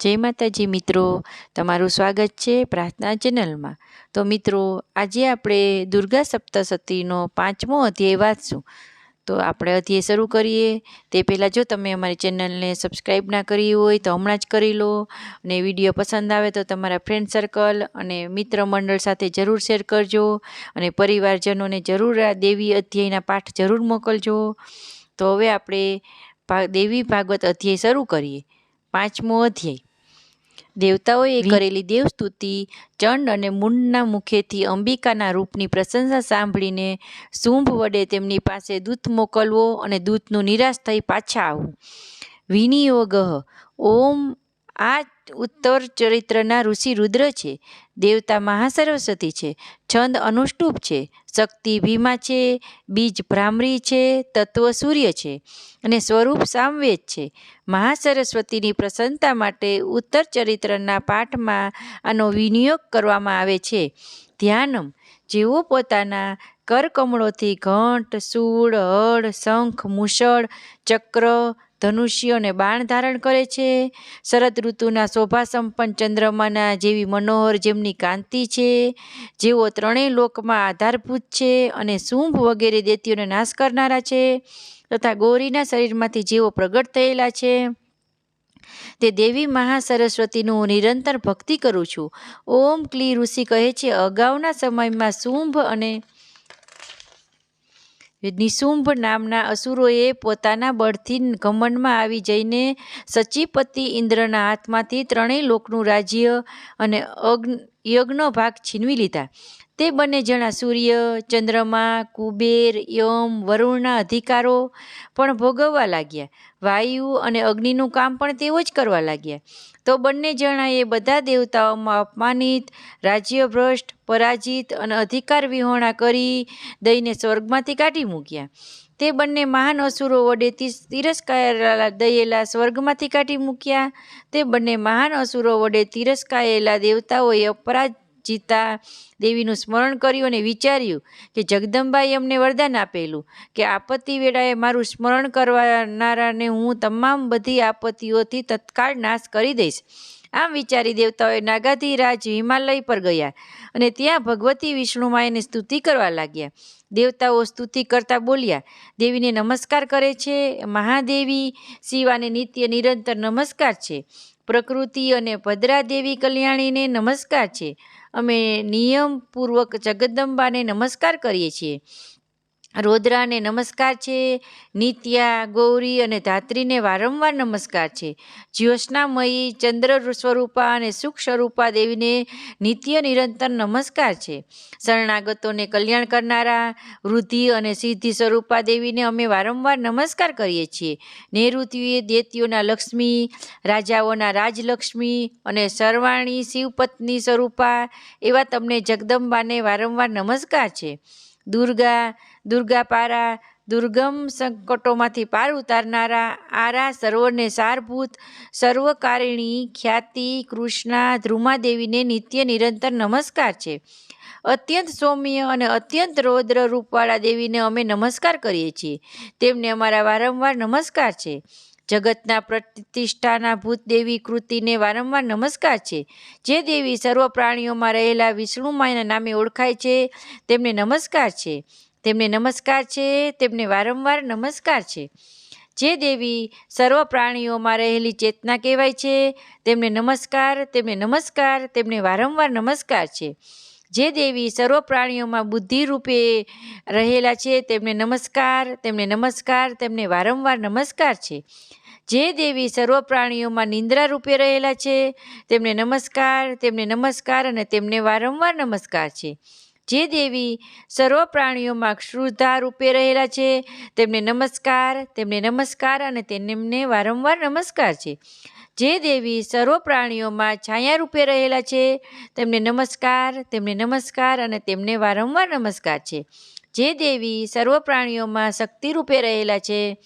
જય માતાજી મિત્રો. તમારું સ્વાગત છે પ્રાર્થના ચેનલમાં. તો મિત્રો, આજે આપણે દુર્ગા સપ્તસતીનો પાંચમો અધ્યાય વાંચશું. તો આપણે અધ્યાય શરૂ કરીએ. તે પહેલાં જો તમે અમારી ચેનલને સબસ્ક્રાઈબ ના કરી હોય તો હમણાં જ કરી લો. અને વીડિયો પસંદ આવે તો તમારા ફ્રેન્ડ સર્કલ અને મિત્ર મંડળ સાથે જરૂર શેર કરજો. અને પરિવારજનોને જરૂર આ દેવી અધ્યાયના પાઠ જરૂર મોકલજો. તો હવે આપણે દેવી ભાગવત અધ્યાય શરૂ કરીએ. પાંચમો અધ્યાય. દેવતાઓએ કરેલી દેવસ્તુતિ ચંડ અને મુંડના મુખેથી અંબિકાના રૂપની પ્રશંસા સાંભળીને શુંભ વડે તેમની પાસે દૂત મોકલવો અને દૂતનું નિરાશ થઈ પાછા આવવું. વિનિયોગ ઓમ આ ઉત્તર ચરિત્રના ઋષિ રુદ્ર છે. દેવતા મહાસરસ્વતી છે. છંદ અનુષ્ટુપ છે. શક્તિ ભીમા છે, બીજ ભ્રામરી છે, તત્વ સૂર્ય છે અને સ્વરૂપ સામવેદ છે. મહાસરસ્વતીની પ્રસન્નતા માટે ઉત્તર ચરિત્રના પાઠમાં આનો વિનિયોગ કરવામાં આવે છે. ધ્યાનમ, જેઓ પોતાના કરકમળોથી ઘંટ, સૂળ, હળ, શંખ, મુશળ, ચક્ર ધનુષ્ય અને બાણ ધારણ કરે છે. શરદ ઋતુના શોભા સંપન્ન ચંદ્રમાના જેવી મનોહર જેમની કાંતિ છે. જેઓ ત્રણેય લોકમાં આધારભૂત છે અને શુંભ વગેરે દેતીઓને નાશ કરનારા છે તથા ગૌરીના શરીરમાંથી જેઓ પ્રગટ થયેલા છે. તે દેવી મહાસરસ્વતીનું હું નિરંતર ભક્તિ કરું છું. ઓમ ક્લી ઋષિ કહે છે, અગાઉના સમયમાં શુંભ અને નિશુંભ નામના અસુરોએ પોતાના બળથી ઘમંડમાં આવી જઈને સચીપતિ ઇન્દ્રના હાથમાંથી ત્રણેય લોકનું રાજ્ય અને યજ્ઞ ભાગ છીનવી લીધા. તે બંને જણા સૂર્ય, ચંદ્રમા, કુબેર, યમ, વરુણના અધિકારો પણ ભોગવવા લાગ્યા. વાયુ અને અગ્નિનું કામ પણ તેઓ જ કરવા લાગ્યા. તો બંને જણાએ બધા દેવતાઓમાં અપમાનિત, રાજ્યભ્રષ્ટ, પરાજિત અને અધિકાર વિહોણા કરી દઈને સ્વર્ગમાંથી કાઢી મૂક્યા. તે બંને મહાન અસુરો વડે તિરસ્કાયેલા દયેલા સ્વર્ગમાંથી કાઢી મૂક્યા. તે બંને મહાન અસુરો વડે તિરસ્કાયેલા દેવતાઓએ અપરાધ જીતા દેવીનું સ્મરણ કર્યું અને વિચાર્યું કે જગદંબાએ અમને વરદાન આપેલું, કે આપત્તિ વેળાએ મારું સ્મરણ કરવાનારાને હું તમામ બધી આપત્તિઓથી તત્કાળ નાશ કરી દઈશ. આમ વિચારી દેવતાઓએ નાગાધિરાજ હિમાલય પર ગયા અને ત્યાં ભગવતી વિષ્ણુમાં એની સ્તુતિ કરવા લાગ્યા. દેવતાઓ સ્તુતિ કરતા બોલ્યા, દેવીને નમસ્કાર કરે છે. મહાદેવી શિવાને નિત્ય નિરંતર નમસ્કાર છે. પ્રકૃતિ અને ભદ્રા દેવી કલ્યાણીને નમસ્કાર છે. અમે નિયમપૂર્વક જગદંબાને નમસ્કાર કરીએ છીએ. રોદ્રાને નમસ્કાર છે, નિત્યા, ગૌરી અને ધાત્રીને વારંવાર નમસ્કાર છે. જ્યોત્સનામયી, ચંદ્ર સ્વરૂપા અને સુખ સ્વરૂપા દેવીને નિત્ય નિરંતર નમસ્કાર છે. શરણાગતોને કલ્યાણ કરનારા, વૃદ્ધિ અને સિદ્ધિ સ્વરૂપા દેવીને અમે વારંવાર નમસ્કાર કરીએ છીએ. નૈઋત્યે દેતીઓના લક્ષ્મી, રાજાઓના રાજલક્ષ્મી અને સર્વાણી શિવપત્ની સ્વરૂપા એવા તમને જગદંબાને વારંવાર નમસ્કાર છે. દુર્ગા દુર્ગા પારા દુર્ગમ સંકટોમાંથી પાર ઉતારનારા આરા સર્વને સારભૂત, સર્વકારિણી ખ્યાતિ કૃષ્ણા ધ્રુમાદેવીને નિત્ય નિરંતર નમસ્કાર છે. અત્યંત સૌમ્ય અને અત્યંત રૌદ્ર રૂપવાળા દેવીને અમે નમસ્કાર કરીએ છીએ. તેમને અમારા વારંવાર નમસ્કાર છે. જગતના પ્રતિષ્ઠાના ભૂત દેવી કૃતિને વારંવાર નમસ્કાર છે. જે દેવી સર્વ પ્રાણીઓમાં રહેલા વિષ્ણુમાયના નામે ઓળખાય છે, તેમને નમસ્કાર છે. તેમને નમસ્કાર છે, તેમને વારંવાર નમસ્કાર છે. જે દેવી સર્વ પ્રાણીઓમાં રહેલી ચેતના કહેવાય છે, તેમને નમસ્કાર તેમને નમસ્કાર, તેમને વારંવાર નમસ્કાર છે. જે દેવી સર્વ પ્રાણીઓમાં બુદ્ધિ રૂપે રહેલા છે, તેમને નમસ્કાર તેમને નમસ્કાર, તેમને વારંવાર નમસ્કાર છે. જે દેવી સર્વ પ્રાણીઓમાં નિંદ્રા રૂપે રહેલા છે, તેમને નમસ્કાર તેમને નમસ્કાર અને તેમને વારંવાર નમસ્કાર છે. જે દેવી સર્વ પ્રાણીઓમાં ક્ષુધા રૂપે રહેલા છે, તેમને નમસ્કાર તેમને નમસ્કાર અને તેમને વારંવાર નમસ્કાર છે. જે દેવી સર્વ પ્રાણીઓમાં છાયા રૂપે રહેલા છે, તેમને નમસ્કાર તેમને નમસ્કાર અને તેમને વારંવાર નમસ્કાર છે. જે દેવી સર્વ પ્રાણીઓમાં શક્તિ રૂપે રહેલા છે,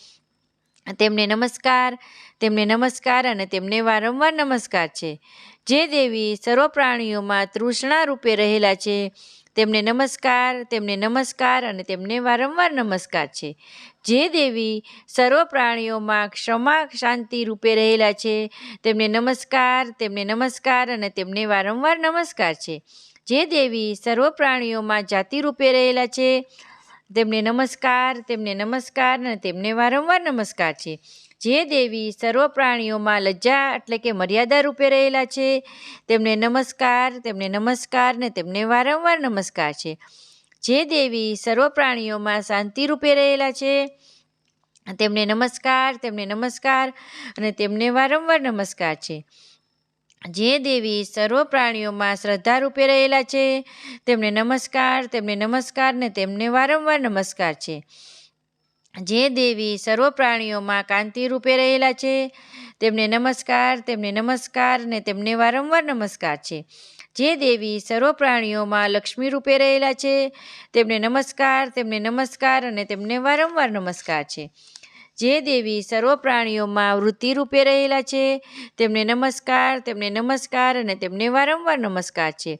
તેમને નમસ્કાર તેમને નમસ્કાર અને તેમને વારંવાર નમસ્કાર છે. જે દેવી સર્વ પ્રાણીઓમાં તૃષ્ણા રૂપે રહેલા છે તેમને નમસ્કાર તેમને નમસ્કાર અને તેમને વારંવાર નમસ્કાર છે. જે દેવી સર્વ પ્રાણીઓમાં ક્ષમા શાંતિ રૂપે રહેલા છે, તેમને નમસ્કાર તેમને નમસ્કાર અને તેમને વારંવાર નમસ્કાર છે. જે દેવી સર્વ પ્રાણીઓમાં જાતિ રૂપે રહેલા છે, તેમને નમસ્કાર તેમને નમસ્કાર અને તેમને વારંવાર નમસ્કાર છે. જે દેવી સર્વ પ્રાણીઓમાં લજ્જા એટલે કે મર્યાદા રૂપે રહેલા છે, તેમને નમસ્કાર તેમને નમસ્કાર ને તેમને વારંવાર નમસ્કાર છે. જે દેવી સર્વ પ્રાણીઓમાં શાંતિ રૂપે રહેલા છે, તેમને નમસ્કાર તેમને નમસ્કાર અને તેમને વારંવાર નમસ્કાર છે. જે દેવી સર્વ પ્રાણીઓમાં શ્રદ્ધા રૂપે રહેલા છે, તેમને નમસ્કાર તેમને નમસ્કાર ને તેમને વારંવાર નમસ્કાર છે. જે દેવી સર્વ પ્રાણીઓમાં કાંતિ રૂપે રહેલા છે, તેમને નમસ્કાર તેમને નમસ્કાર ને તેમને વારંવાર નમસ્કાર છે. જે દેવી સર્વ પ્રાણીઓમાં લક્ષ્મી રૂપે રહેલા છે, તેમને નમસ્કાર તેમને નમસ્કાર અને તેમને વારંવાર નમસ્કાર છે. જે દેવી સર્વ પ્રાણીઓમાં વૃત્તિ રૂપે રહેલા છે, તેમને નમસ્કાર તેમને નમસ્કાર અને તેમને વારંવાર નમસ્કાર છે.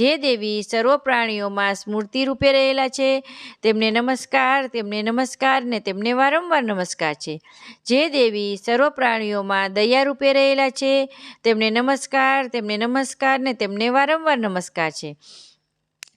જે દેવી સર્વ પ્રાણીઓમાં સ્મૃતિ રૂપે રહેલા છે, તેમને નમસ્કાર તેમને નમસ્કાર ને તેમને વારંવાર નમસ્કાર છે. જે દેવી સર્વ પ્રાણીઓમાં દયા રૂપે રહેલા છે, તેમને નમસ્કાર તેમને નમસ્કાર ને તેમને વારંવાર નમસ્કાર છે.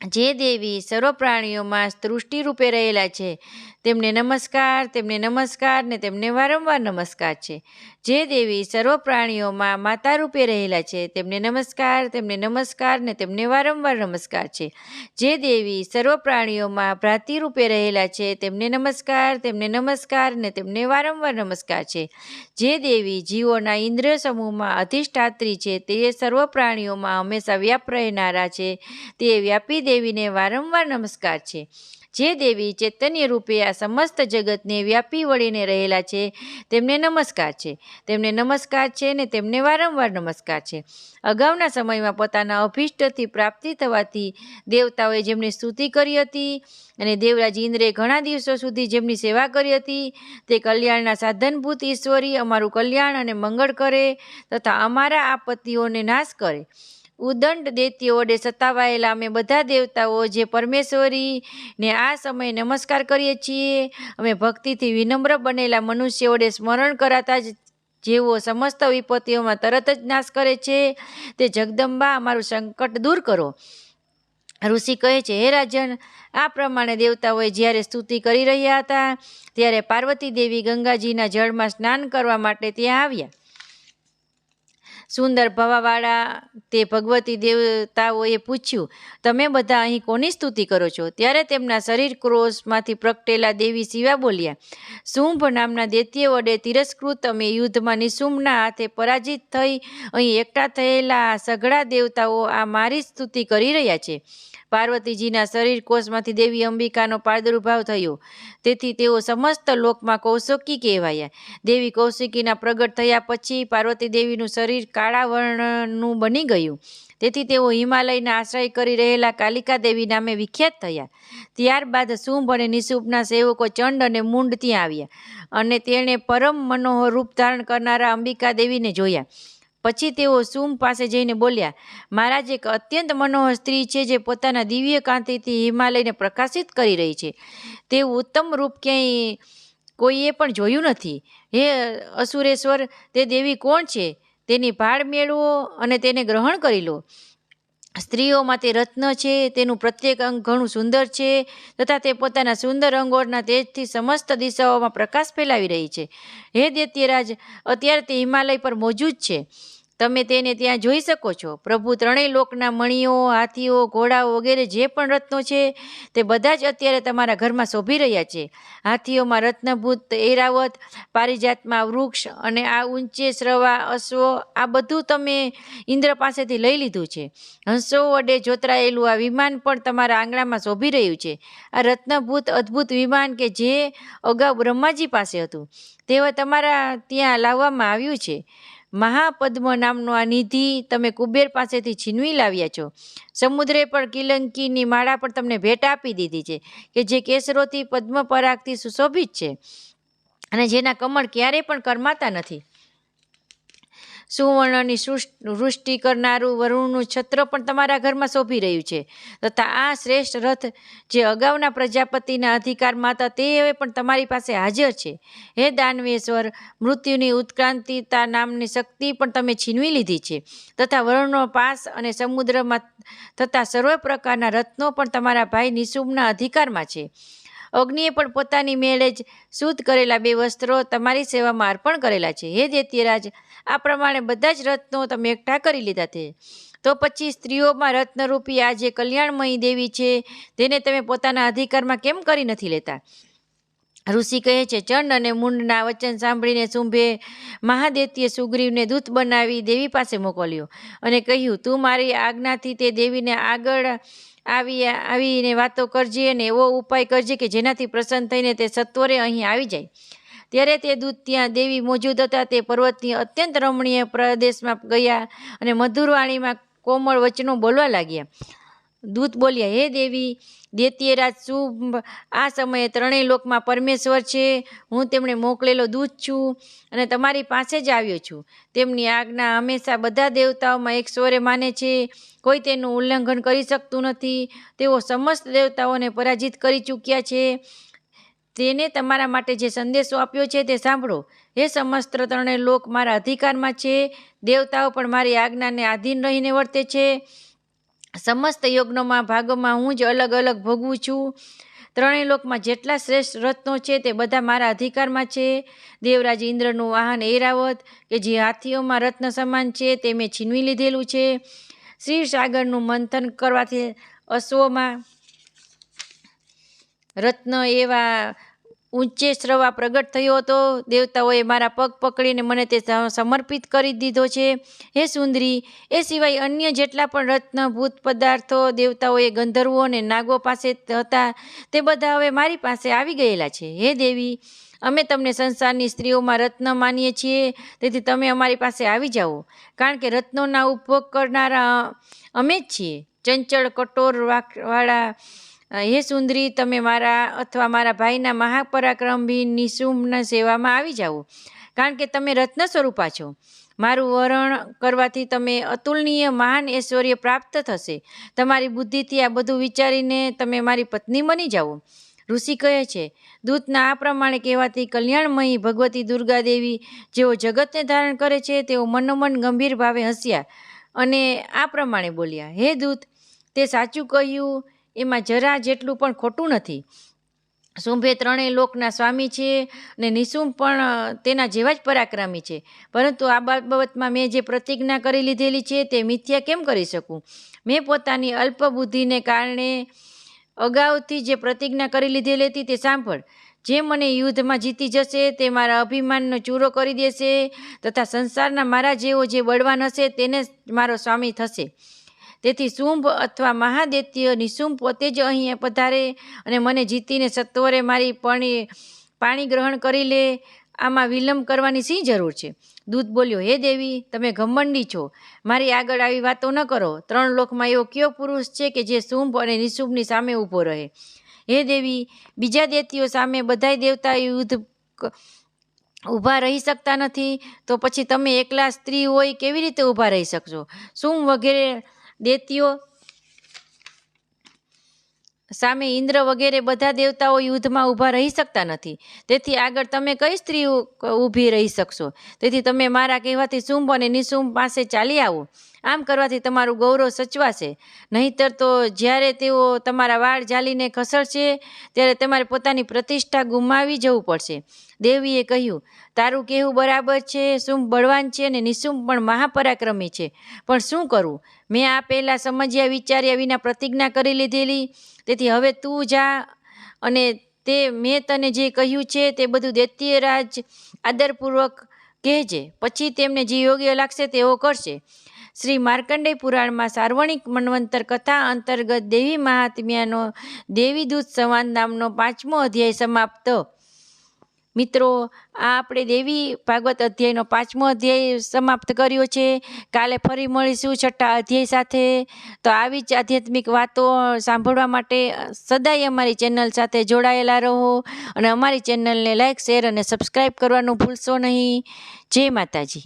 જે દેવી સર્વ પ્રાણીઓમાં સૃષ્ટિ રૂપે રહેલા છે, તેમને નમસ્કાર તેમને નમસ્કાર ને તેમને વારંવાર નમસ્કાર છે. જે દેવી સર્વ પ્રાણીઓમાં માતા રૂપે રહેલા છે, તેમને નમસ્કાર તેમને નમસ્કાર ને તેમને વારંવાર નમસ્કાર છે. જે દેવી સર્વ પ્રાણીઓમાં ભ્રાતિ રૂપે રહેલા છે, તેમને નમસ્કાર તેમને નમસ્કાર ને તેમને વારંવાર નમસ્કાર છે. જે દેવી જીવોના ઇન્દ્રિય સમૂહમાં અધિષ્ઠાત્રી છે, તે સર્વ પ્રાણીઓમાં હંમેશા વ્યાપ રહેનારા છે, તે વ્યાપી દેવીને વારંવાર નમસ્કાર છે. જે દેવી ચૈતન્ય રૂપે આ સમસ્ત જગતને વ્યાપી વળીને રહેલા છે, તેમને નમસ્કાર છે. તેમને નમસ્કાર છે ને તેમને વારંવાર નમસ્કાર છે. અગાઉના સમયમાં પોતાના અભિષ્ટથી પ્રાપ્તિ થવાથી દેવતાઓએ જેમની સ્તુતિ કરી હતી અને દેવરાજ ઇન્દ્રે ઘણા દિવસો સુધી જેમની સેવા કરી હતી, તે કલ્યાણના સાધનભૂત ઈશ્વરી અમારું કલ્યાણ અને મંગળ કરે તથા અમારા આપત્તિઓને નાશ કરે. ઉદંડ દૈત્યો વડે સતાવાયેલા અમે બધા દેવતાઓ જે પરમેશ્વરી ને આ સમયે નમસ્કાર કરીએ છીએ, અમે ભક્તિથી વિનમ્ર બનેલા મનુષ્ય વડે સ્મરણ કરાતા જ જેઓ સમસ્ત વિપત્તિઓમાં તરત જ નાશ કરે છે, તે જગદંબા અમારું સંકટ દૂર કરો. ઋષિ કહે છે, હે રાજન, આ પ્રમાણે દેવતાઓએ જ્યારે સ્તુતિ કરી રહ્યા હતા, ત્યારે પાર્વતી દેવી ગંગાજીના જળમાં સ્નાન કરવા માટે ત્યાં આવ્યા. સુંદર ભવાવાળા તે ભગવતી દેવતાઓએ પૂછ્યું, તમે બધા અહીં કોની સ્તુતિ કરો છો? ત્યારે તેમના શરીર ક્રોશમાંથી પ્રગટેલા દેવી શિવા બોલ્યા, શુંભ નામના દૈત્ય વડે તિરસ્કૃત અમે યુદ્ધમાં નિશુંભના હાથે પરાજિત થઈ અહીં એકઠા થયેલા સઘળા દેવતાઓ આ મારી સ્તુતિ કરી રહ્યા છે. પાર્વતીજીના શરીર કોષમાંથી દેવી અંબિકાનો પારદુર્ભાવ થયો. તેથી તેઓ સમસ્ત લોકમાં કૌશિકી કહેવાયા. દેવી કૌશિકીના પ્રગટ થયા પછી પાર્વતી દેવીનું શરીર કાળા વર્ણનું બની ગયું. તેથી તેઓ હિમાલયના આશ્રય કરી રહેલા કાલિકા દેવી નામે વિખ્યાત થયા. ત્યારબાદ શુંભ અને નિશુંભના સેવકો ચંડ અને મુંડ ત્યાં આવ્યા અને તેણે પરમ મનોહર રૂપ ધારણ કરનારા અંબિકા દેવીને જોયા. પછી તેઓ સુમ પાસે જઈને બોલ્યા, મહારાજ, એક અત્યંત મનોહર સ્ત્રી છે જે પોતાના દિવ્ય કાંતિથી હિમાલયને પ્રકાશિત કરી રહી છે. તે ઉત્તમ રૂપ ક્યાંય કોઈએ પણ જોયું નથી. હે અસુરેશ્વર, તે દેવી કોણ છે? તેની ભાળ મેળવો અને તેને ગ્રહણ કરી લો. સ્ત્રીઓમાં તે રત્ન છે, તેનું પ્રત્યેક અંગ ઘણું સુંદર છે, તથા તે પોતાના સુંદર અંગોળના તેજથી સમસ્ત દિશાઓમાં પ્રકાશ ફેલાવી રહી છે. હે દૈત્યરાજ, અત્યારે તે હિમાલય પર મોજૂદ છે. તમે તેને ત્યાં જોઈ શકો છો. પ્રભુ ત્રણેય લોકના મણીઓ, હાથીઓ, ઘોડાઓ વગેરે જે પણ રત્નો છે, તે બધા જ અત્યારે તમારા ઘરમાં શોભી રહ્યા છે. હાથીઓમાં રત્નભૂત એરાવત પારિજાતમાં વૃક્ષ અને આ ઊંચે શ્રવા અશ્વો, આ બધું તમે ઇન્દ્ર પાસેથી લઈ લીધું છે. હંસો વડે જોતરાયેલું આ વિમાન પણ તમારા આંગણામાં શોભી રહ્યું છે. આ રત્નભૂત અદ્ભુત વિમાન કે જે અગાઉ બ્રહ્માજી પાસે હતું તે તમારા ત્યાં લાવવામાં આવ્યું છે. મહાપદ્મ નામનો આ નિધિ તમે કુબેર પાસેથી છીનવી લાવ્યા છો. સમુદ્રે પણ કિલંકીની માળા પણ તમને ભેટ આપી દીધી છે કે જે કેસરોથી પદ્મ પરાગથી સુશોભિત છે અને જેના કમળ ક્યારેય પણ કરમાતા નથી. સુવર્ણની વૃષ્ટિ કરનારું વરુણનું છત્ર પણ તમારા ઘરમાં શોભી રહ્યું છે. તથા આ શ્રેષ્ઠ રથ જે અગાઉના પ્રજાપતિના અધિકારમાં હતા તે હવે પણ તમારી પાસે હાજર છે. હે દાનવેશ્વર, મૃત્યુની ઉત્ક્રાંતિતા નામની શક્તિ પણ તમે છીનવી લીધી છે. તથા વરુણનો પાસ અને સમુદ્રમાં થતા સર્વ પ્રકારના રત્નો પણ તમારા ભાઈ નિશુભના અધિકારમાં છે. અગ્નિએ પણ પોતાની મેળે જ શુદ્ધ કરેલા બે વસ્ત્રો તમારી સેવામાં અર્પણ કરેલા છે. હે દૈત્યરાજ આ પ્રમાણે બધા જ રત્નો તમે એકઠા કરી લીધા છે. તો પછી સ્ત્રીઓમાં રત્નરૂપી આ જે કલ્યાણમયી દેવી છે, તેને તમે પોતાના અધિકારમાં કેમ કરી નથી લેતા? ઋષિ કહે છે, ચંડ અને મુંડના વચન સાંભળીને શુંભે મહાદેતીએ સુગ્રીવને દૂત બનાવી દેવી પાસે મોકલ્યો અને કહ્યું, તું મારી આજ્ઞાથી તે દેવીને આગળ આવી આવીને વાતો કરજે અને એવો ઉપાય કરજે કે જેનાથી પ્રસન્ન થઈને તે સત્વરે અહીં આવી જાય. ત્યારે તે દૂત ત્યાં દેવી મોજૂદ હતા. તે પર્વતની અત્યંત રમણીય પ્રદેશમાં ગયા અને મધુરવાણીમાં કોમળ વચનો બોલવા લાગ્યા. દૂત બોલ્યા, હે દેવી, દૈત્યરાજ શુભ, આ સમયે ત્રણેય લોકમાં પરમેશ્વર છે. હું તેમણે મોકલેલો દૂત છું અને તમારી પાસે જ આવ્યો છું. તેમની આજ્ઞા હંમેશા બધા દેવતાઓમાં એક સ્વરે માને છે. કોઈ તેનું ઉલ્લંઘન કરી શકતું નથી. તેઓ સમસ્ત દેવતાઓને પરાજિત કરી ચૂક્યા છે. તેને તમારા માટે જે સંદેશો આપ્યો છે તે સાંભળો. હે સમસ્ત ત્રણેય લોક મારા અધિકારમાં છે. દેવતાઓ પણ મારી આજ્ઞાને આધીન રહીને વર્તે છે. સમસ્ત યજ્ઞોમાં ભાગોમાં હું જ અલગ અલગ ભોગવું છું. ત્રણેય લોકમાં જેટલા શ્રેષ્ઠ રત્નો છે તે બધા મારા અધિકારમાં છે. દેવરાજ ઇન્દ્રનું વાહન એરાવત કે જે હાથીઓમાં રત્ન સમાન છે તે મેં છીનવી લીધેલું છે. શ્રી સાગરનું મંથન કરવાથી અશ્વમાં રત્ન એવા ઊંચે શ્રવા પ્રગટ થયો હતો. દેવતાઓએ મારા પગ પકડીને મને તે સમર્પિત કરી દીધો છે. હે સુંદરી, એ સિવાય અન્ય જેટલા પણ રત્ન ભૂત પદાર્થો દેવતાઓએ ગંધર્વો અને નાગો પાસે હતા, તે બધા હવે મારી પાસે આવી ગયેલા છે. હે દેવી, અમે તમને સંસારની સ્ત્રીઓમાં રત્ન માનીએ છીએ, તેથી તમે અમારી પાસે આવી જાઓ. કારણ કે રત્નોના ઉપભોગ કરનારા અમે જ છીએ. ચંચળ કઠોર વાળા હે સુંદરી, તમે મારા અથવા મારા ભાઈના મહાપરાક્રમભી નિશુંભના સેવામાં આવી જાઓ. કારણ કે તમે રત્ન સ્વરૂપા છો. મારું વરણ કરવાથી તમે અતુલનીય મહાન ઐશ્વર્ય પ્રાપ્ત થશે. તમારી બુદ્ધિથી આ બધું વિચારીને તમે મારી પત્ની બની જાઓ. ઋષિ કહે છે, દૂતના આ પ્રમાણે કહેવાથી કલ્યાણમયી ભગવતી દુર્ગા દેવી જેઓ જગતને ધારણ કરે છે, તેઓ મનોમન ગંભીર ભાવે હસ્યા અને આ પ્રમાણે બોલ્યા. હે દૂત, તે સાચું કહ્યું એમાં જરા જેટલું પણ ખોટું નથી. શુંભે ત્રણેય લોકના સ્વામી છે અને નિશુંભ પણ તેના જેવા જ પરાક્રમી છે. પરંતુ આ બાબતમાં મેં જે પ્રતિજ્ઞા કરી લીધેલી છે તે મિથ્યા કેમ કરી શકું? મેં પોતાની અલ્પબુદ્ધિને કારણે અગાઉથી જે પ્રતિજ્ઞા કરી લીધેલી હતી તે સાંભળ. જે મને યુદ્ધમાં જીતી જશે તે મારા અભિમાનનો ચૂરો કરી દેશે તથા સંસારના મારા જેવો જે બળવાન હશે તેને જ મારો સ્વામી થશે. તેથી શુંભ અથવા મહાદૈત્ય નિશુંભ પોતે જ અહીંયા પધારે અને મને જીતીને સત્વરે મારી પાણી પાણી ગ્રહણ કરી લે. આમાં વિલંબ કરવાની શી જરૂર છે? દૂત બોલ્યો, હે દેવી, તમે ઘમંડી છો. મારી આગળ આવી વાતો ન કરો. ત્રણ લોકમાં એવો કયો પુરુષ છે કે જે શુંભ અને નિશુંભની સામે ઊભો રહે? હે દેવી, બીજા દેતીઓ સામે બધાય દેવતા યુદ્ધ ઊભા રહી શકતા નથી. તો પછી તમે એકલા સ્ત્રી હોય કેવી રીતે ઊભા રહી શકશો? શું વગેરે દેતીઓ. સામે ઇન્દ્ર વગેરે બધા દેવતાઓ યુદ્ધમાં ઊભા રહી શકતા નથી. તેથી આગળ તમે કઈ સ્ત્રી ઊભી રહી શકશો? તેથી તમે મારા કહેવાથી શુંભ અને નિશુંભ પાસે ચાલી આવો. આમ કરવાથી તમારું ગૌરવ સચવાશે. નહીંતર તો જ્યારે તેઓ તમારા વાળ જાલીને ખસડશે ત્યારે તમારે પોતાની પ્રતિષ્ઠા ગુમાવી જવું પડશે. દેવીએ કહ્યું, તારું કહેવું બરાબર છે શુંભ બળવાન છે અને નિશુંભ પણ મહાપરાક્રમી છે. પણ શું કરવું મેં આ પહેલાં સમજ્યા, વિચાર્યા વિના પ્રતિજ્ઞા કરી લીધેલી. તેથી હવે તું જા અને તે મેં તને જે કહ્યું છે તે બધું દૈત્યરાજ આદરપૂર્વક કહેજે. પછી તેમને જે યોગ્ય લાગશે તેઓ કરશે. શ્રી માર્કંડેય પુરાણમાં સાર્વણિક મન્વંતર કથા અંતર્ગત દેવી મહાત્મ્યાનો દેવીદૂત સંવાદ નામનો પાંચમો અધ્યાય સમાપ્ત. મિત્રો, આ આપણે દેવી ભાગવત અધ્યાયનો પાંચમો અધ્યાય સમાપ્ત કર્યો છે. કાલે ફરી મળીશું છઠ્ઠા અધ્યાય સાથે. તો આવી જ આધ્યાત્મિક વાતો સાંભળવા માટે સદાય અમારી ચેનલ સાથે જોડાયેલા રહો અને અમારી ચેનલને લાઇક શેર અને સબસ્ક્રાઈબ કરવાનું ભૂલશો નહીં. જય માતાજી.